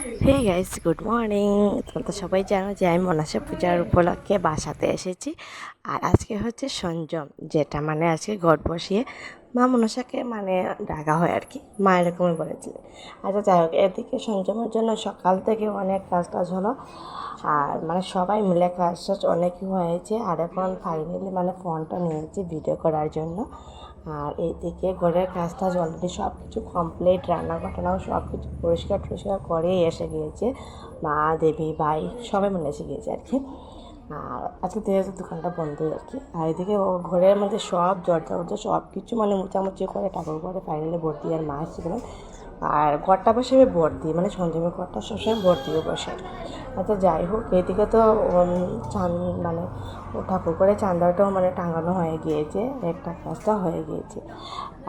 Hey guys good morning তোমরা তো সবাই জানো যে আমি মনসা পূজার উপলক্ষে বাসাতে এসেছি। আর আজকে হচ্ছে সঞ্জম, যেটা মানে আজকে গড় বসিয়ে মা মনসাকে মানে ডাকা হয় আর কি, মা এরকমই বলেছিলেন আচ্ছা যাই হোক, এদিকে সঞ্জমের জন্য সকাল থেকে অনেক কাজ টাজ হলো। আর মানে সবাই মিলে কাজ টাজ অনেকই হয়েছে। আর এখন ফাইনালি মানে ফোনটা নিয়েছি ভিডিও করার জন্য। আর এইদিকে ঘরের কাজ টাজ অলরেডি সব কিছু কমপ্লিট রান্না ঘটনাও সব কিছু পরিষ্কার টরিষ্কার করেই এসে গিয়েছে। মা, দেবী, ভাই সবাই মিলে এসে গিয়েছে আর কি। আর আজকে যেহেতু দোকানটা বন্ধই আর কি। আর এদিকে ও ঘরের মধ্যে সব দরজা উর্জা সব কিছু মানে মোচামুচি করে ঠাকুর করে ফাইনালি ভর্তি আর মা এসেছিলেন আর ঘরটা বসে ভর্তি মানে সঞ্জমের ঘরটা সবসময় ভর দিয়ে বসে। আচ্ছা যাই হোক, এদিকে তো চান মানে ঠাকুর করে চান্দাটাও মানে টাঙানো হয়ে গিয়েছে, একটা কাজটা হয়ে গিয়েছে।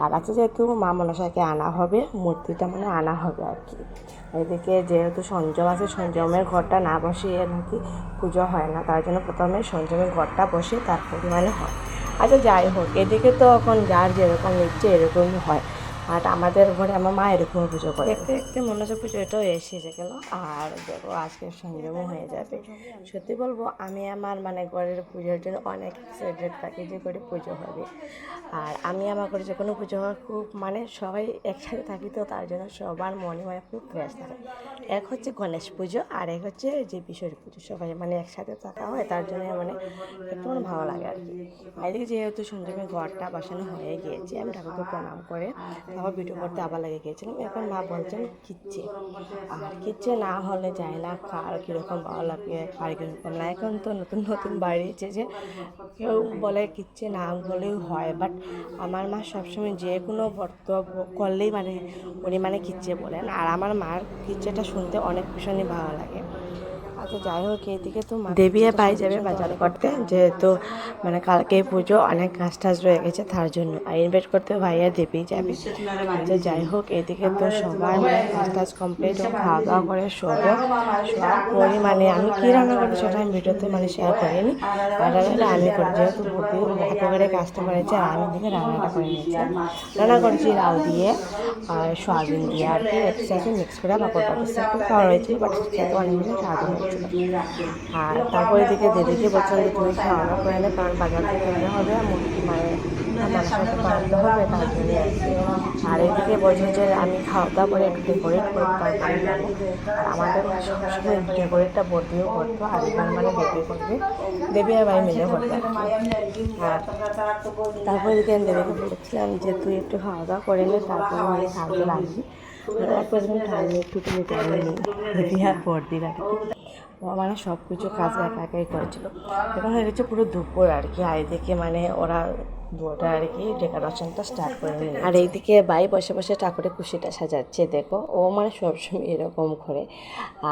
আর আজকে যেহেতু মা মনসাকে আনা হবে, মূর্তিটা মানে আনা হবে আর কি। এদিকে যেহেতু সঞ্জম আছে, সঞ্জমের ঘরটা না বসিয়ে নাকি পুজো হয় না, তার জন্য প্রথমে সঞ্জমের ঘরটা বসে তারপরে মানে হয়। আচ্ছা যাই হোক, এদিকে তো এখন যার যেরকম ইচ্ছে এরকমই হয়। আর আমাদের ঘরে আমার মা এরকম পুজো করে। দেখতে দেখতে মনে হচ্ছে পুজো, এটাও এসে গেল। আর দেখো, আজকে সংযমও হয়ে যাবে। সত্যি বলব, আমি আমার মানে ঘরের পুজোর জন্য অনেক সেলিব্রেট থাকি যে করে পুজো হবে। আর আমি আমার ঘরে যে কোনো পুজো হয়, খুব মানে সবাই একসাথে থাকি তো, তার জন্য সবার মনে হয় খুব ফ্রেশ থাকে। এক হচ্ছে গণেশ পুজো, আর এক হচ্ছে যে বিশ্বরী পুজো। সবাই মানে একসাথে থাকা হয়, তার জন্য মানে একটু মানে ভালো লাগে আর কি। এদিকে যেহেতু সঞ্জমের ঘরটা বসানো হয়ে গিয়েছে, আমি ঠাকুরকে প্রণাম করে তারপর ভিডিও করতে আবার লেগে গিয়েছিলাম। এখন মা বলছেন কিচ্ছে আর কিচ্ছে না হলে যায় না, কার কীরকম ভালো লাগে কার কীরকম না? এখন তো নতুন নতুন বাড়িয়েছে যে কেউ বলে কিচ্ছে না বলেও হয় বাট আমার মা সবসময় যে কোনো বক্তব্য করলেই মানে উনি মানে কিচ্ছে বলেন। আর আমার মার কিচ্ছেটা শুনতে অনেক ভীষণই ভালো লাগে। আচ্ছা যাই হোক এইদিকে তো দেবিয়া পাই যাবে বাজার করতে। যেহেতু মানে কালকে পুজো অনেক কাজ টাজ রয়ে গেছে তার জন্য। আর ইনভাইট করতে ভাইয়া দেবী যাবে। আচ্ছা যাই হোক এদিকে তো সবার মানে কাজ টাজ কমপ্লিট খাওয়া দাওয়া করে শোবো সব করি মানে আমি কী রান্না করি সেটা আমি ভিডিওতে মানে শেয়ার করিনি। রান্নাটা আমি করি যেহেতু হাতে করে কাজটা করেছে আর আমি দিকে রান্নাটা করে নিয়েছি রান্না করেছি লাউ দিয়ে আর সয়াবিন দিয়ে। আর কি একসাথে মিক্স করে পাপড় সাথে খাওয়া হয়েছে বাট খেতে অনেক বেশি স্বাদ হয়েছিল আর তারপরে দিকে দেদিকে বলছিলাম যে তুমি খাওয়া দাওয়া করে নে কারণ বাজার থেকে কিনতে হবে মুরগি মানে মানুষকে বানাতে হবে তার জন্য আর এদিকে বলছে যে আমি খাওয়া দাওয়া করে একটু ডেকোরেট করতে তারপরে আর আমাদের সবসময় ডেকোরেটটা বর্দিও করতো আর এবার মানে দেবী করবে। দেবী আর ভাই মিলে করবে আর। আর তারপরে এদিকে আমি দেবীকে বলেছিলাম যে তুই একটু খাওয়া দাওয়া করে নে তারপরে মানে সাহায্য লাগবে তারপর যখন টাইমে একটু তুমি করে নি দেবী আর বর্দির মানে সব কিছু কাজ একা একাই করেছিল। এখন হয়ে গেছে পুরো দুপুর আর কি আয় দেখে মানে ওরা দুটা আর কি ডেকোরেশনটা স্টার্ট করে নিল আর এইদিকে বাই বসে বসে ঠাকুরের খুশিটা সাজাচ্ছে, দেখো। ও মানে সবসময় এরকম করে।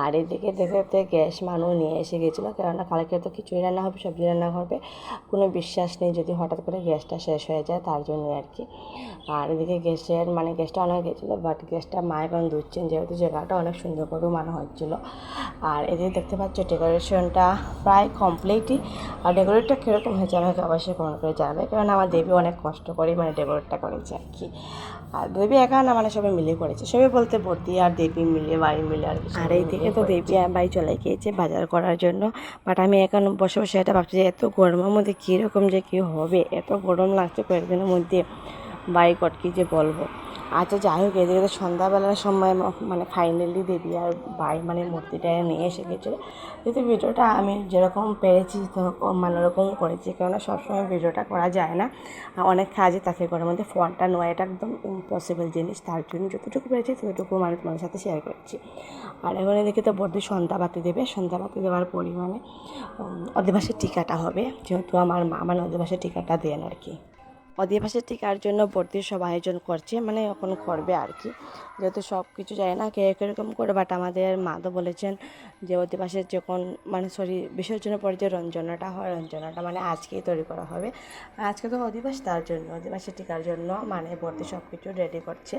আর এদিকে দেখতে গ্যাস মানুষ নিয়ে এসে গেছিল, কেননা কালকে তো খিচুড়ি রান্না হবে, সবজি রান্না হবে। কোনো বিশ্বাস নেই, যদি হঠাৎ করে গ্যাসটা শেষ হয়ে যায়, তার জন্য আর কি। আর এদিকে গ্যাসের মানে গ্যাসটা অনেক গেছিল বাট গ্যাসটা মা এখন ধুচ্ছেন যেহেতু জায়গাটা অনেক সুন্দর করে মানা হচ্ছিল। আর এদিকে দেখতে পাচ্ছ ডেকোরেশনটা প্রায় কমপ্লিটই আর ডেকোরেটটা কীরকম হয়েছে আমাকে অবশ্যই কমেন্ট করে জানাবে কারণ আমার দেবী অনেক কষ্ট করে মানে ডেকোরেটটা করেছে আর কি। আর দেবী একা না মানে সবাই মিলে করেছে। সবাই বলতে ভর্তি আর দেবী মিলে বাড়ি মিলে আর কি আর এই দিকে তো দেবী বাড়ি চলে গিয়েছে বাজার করার জন্য। বাট আমি এখন বসে বসে এটা ভাবছি যে এত গরমের মধ্যে কীরকম যে কী হবে? এত গরম লাগছে কয়েকদিনের মধ্যে। বাইক কি যে বলব? আচ্ছা যাই হোক, এদিকে তো সন্ধ্যাবেলার সময় মানে ফাইনালি দেবী আর বাই মানে মূর্তিটা নিয়ে এসে গেছিল। কিন্তু ভিডিওটা আমি যেরকম পেরেছি মানে ওরকম করেছি, কেননা সবসময় ভিডিওটা করা যায় না। অনেক কাজে থাকে ঘরের মধ্যে ফোনটা নেওয়া এটা একদম ইম্পসিবল জিনিস, তার জন্য যতটুকু পেরেছি ততটুকু মানে তোমাদের সাথে শেয়ার করছি। আর এখন এদিকে তো বর্দি সন্ধ্যা বাতি দেবে সন্ধ্যা বাতি দেওয়ার পরিমাণে অধিবাসের টিকাটা হবে, যেহেতু আমার মা মানে অধিবাসের টিকাটা দেন আর কি। অধিবাসের টিকার জন্য ভর্তির সব আয়োজন করছে মানে এখন করবে আর কি। যেহেতু সব কিছু যায় না কে কীরকম করে বাট আমাদের মা তো বলেছেন যে অধিবাসের যখন মানে সরি বিসর্জনের পরে যে রঞ্জনাটা হয়, রঞ্জনাটা মানে আজকেই তৈরি করা হবে। আজকে তো অধিবাস তার জন্য, অধিবাসের টিকার জন্য মানে ভর্তি সব কিছু রেডি করছে।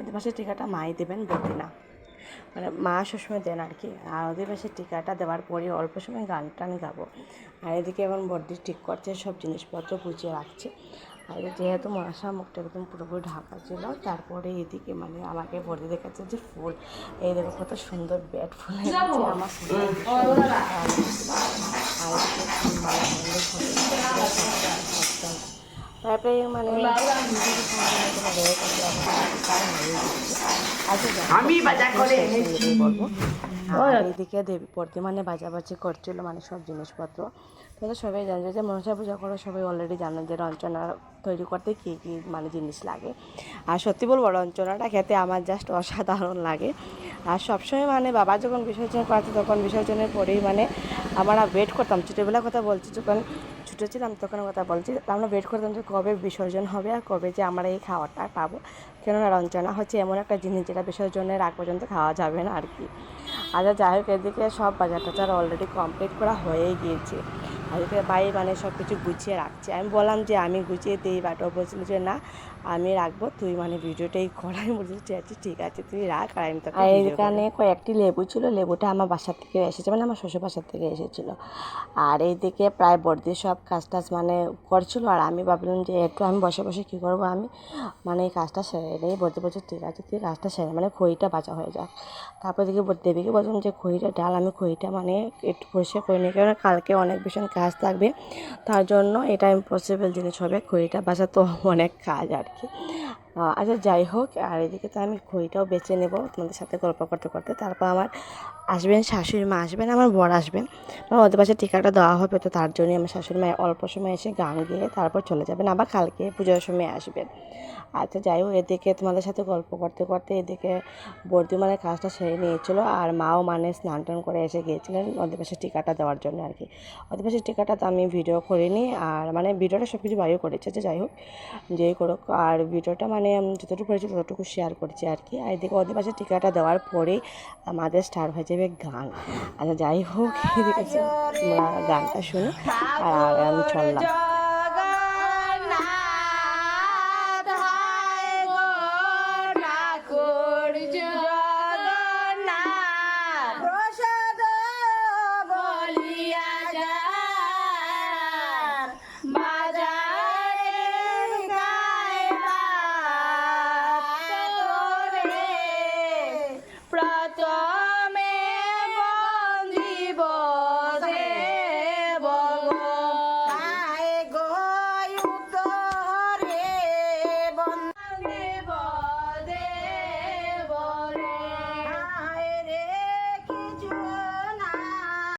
অধিবাসের টিকাটা মাই দেবেন ভর্তি না। মানে মা সবসময় দেন আর কি। আর অধিবাসের টিকাটা দেওয়ার পরে অল্প সময় গান টান গাবো। আর এদিকে এখন বড্ডি ঠিক করছে সব জিনিসপত্র গুছিয়ে রাখছে। আর যেহেতু মনসা মুখটা একদম পুরোপুরি ঢাকা ছিল তারপরে এদিকে মানে আমাকে বলে দেখাচ্ছে যে ফুল। এই দেখো কত সুন্দর ব্যাট ফুল আমার ফুল আর এদিকে ফুল মালা বন্ধ করে তারপরে মানে আমি বাজার করে এনেছি। দেবী প্রতিমানে বাজাবাজি করছিল মানে সব জিনিসপত্র। তো সবাই জানে যে মনসা পূজা করে সবাই অলরেডি জানে যে রঞ্চনা তৈরি করতে কী কী মানে জিনিস লাগে। আর সত্যি বলব রঞ্চনাটা খেতে আমার জাস্ট অসাধারণ লাগে। আর সবসময় মানে বাবা যখন বিসর্জন করতো তখন বিসর্জনের পরেই মানে আমরা ওয়েট করতাম। ছোটোবেলার কথা বলছি যখন ছোটো ছিলাম, তখন কথা বলছি আমরা ওয়েট করতাম যে কবে বিসর্জন হবে আর কবে যে আমরা এই খাবারটা পাবো। কেননা রঞ্চনা হচ্ছে এমন একটা জিনিস যেটা বিসর্জনের আগ পর্যন্ত খাওয়া যাবে না আর কি। আচ্ছা যাই হোক, এদিকে সব বাজার টাজার অলরেডি কমপ্লিট করা হয়ে গিয়েছে। আর এদিকে বাই মানে সব কিছু গুছিয়ে রাখছে। আমি বললাম যে আমি গুছিয়ে দিই বাট ও বলছিল যে না আমি রাখব। তুই মানে ভিডিওটাই কর। আমি বলছি আচ্ছা ঠিক আছে তুই রাখ। আর আমি তো আর এখানে কয়েকটি লেবু ছিল লেবুটা আমার বাসার থেকে এসেছে মানে আমার শ্বশুর বাসার থেকে এসেছিল। আর এইদিকে প্রায় বর্দি সব কাজ টাজ মানে করছিল। আর আমি ভাবলাম যে একটু আমি বসে বসে কী করব আমি? মানে এই কাজটা সেরে নেই বলতে বলছে ঠিক আছে তুই কাজটা সেরে। মানে খইটা বাঁচা হয়ে যাক। তারপর দিকে দেবীকে বললাম যে খইটা ডাল আমি খইটা মানে একটু পরিষ্কার করে নিই কারণ কালকে অনেক ভীষণ কাজ থাকবে। তার জন্য এটা ইম্পসিবল জিনিস হবে। খড়িটা বাসা তো অনেক কাজ আর কি। আচ্ছা যাই হোক, আর এদিকে তো আমি খইটাও বেছে নেব তোমাদের সাথে গল্প করতে করতে। তারপর আমার আসবেন শাশুড়ি মা আসবেন, আমার বর আসবেন। আমার ওদের পাশে টিকাটা দেওয়া হবে, তো তার জন্যই আমার শাশুড়ি মা অল্প সময় এসে গান গেয়ে তারপর চলে যাবেন। আবার কালকে পুজোর সময় আসবেন। আচ্ছা যাই হোক, এদিকে তোমাদের সাথে গল্প করতে করতে এদিকে বর্দি মানে কাজটা সেরে নিয়েছিল, আর মাও মানে স্নান টান করে এসে গিয়েছিলেন ওদের পাশে টিকাটা দেওয়ার জন্য আর কি। ওদের পাশে টিকাটা তো আমি ভিডিও করিনি, আর মানে ভিডিওটা সব কিছু বাইও করেছে যে যাই হোক যেই করুক। আর ভিডিওটা মানে আমি যতটুকু করেছি ততটুকু শেয়ার করছি আর কি। আর এদিকে ওদের পাশে টিকাটা দেওয়ার পরে আমাদের স্টার হয়ে যাবে গান। আচ্ছা যাই হোক, এদিকে তোমরা গানটা শুনি। আর আমি চললাম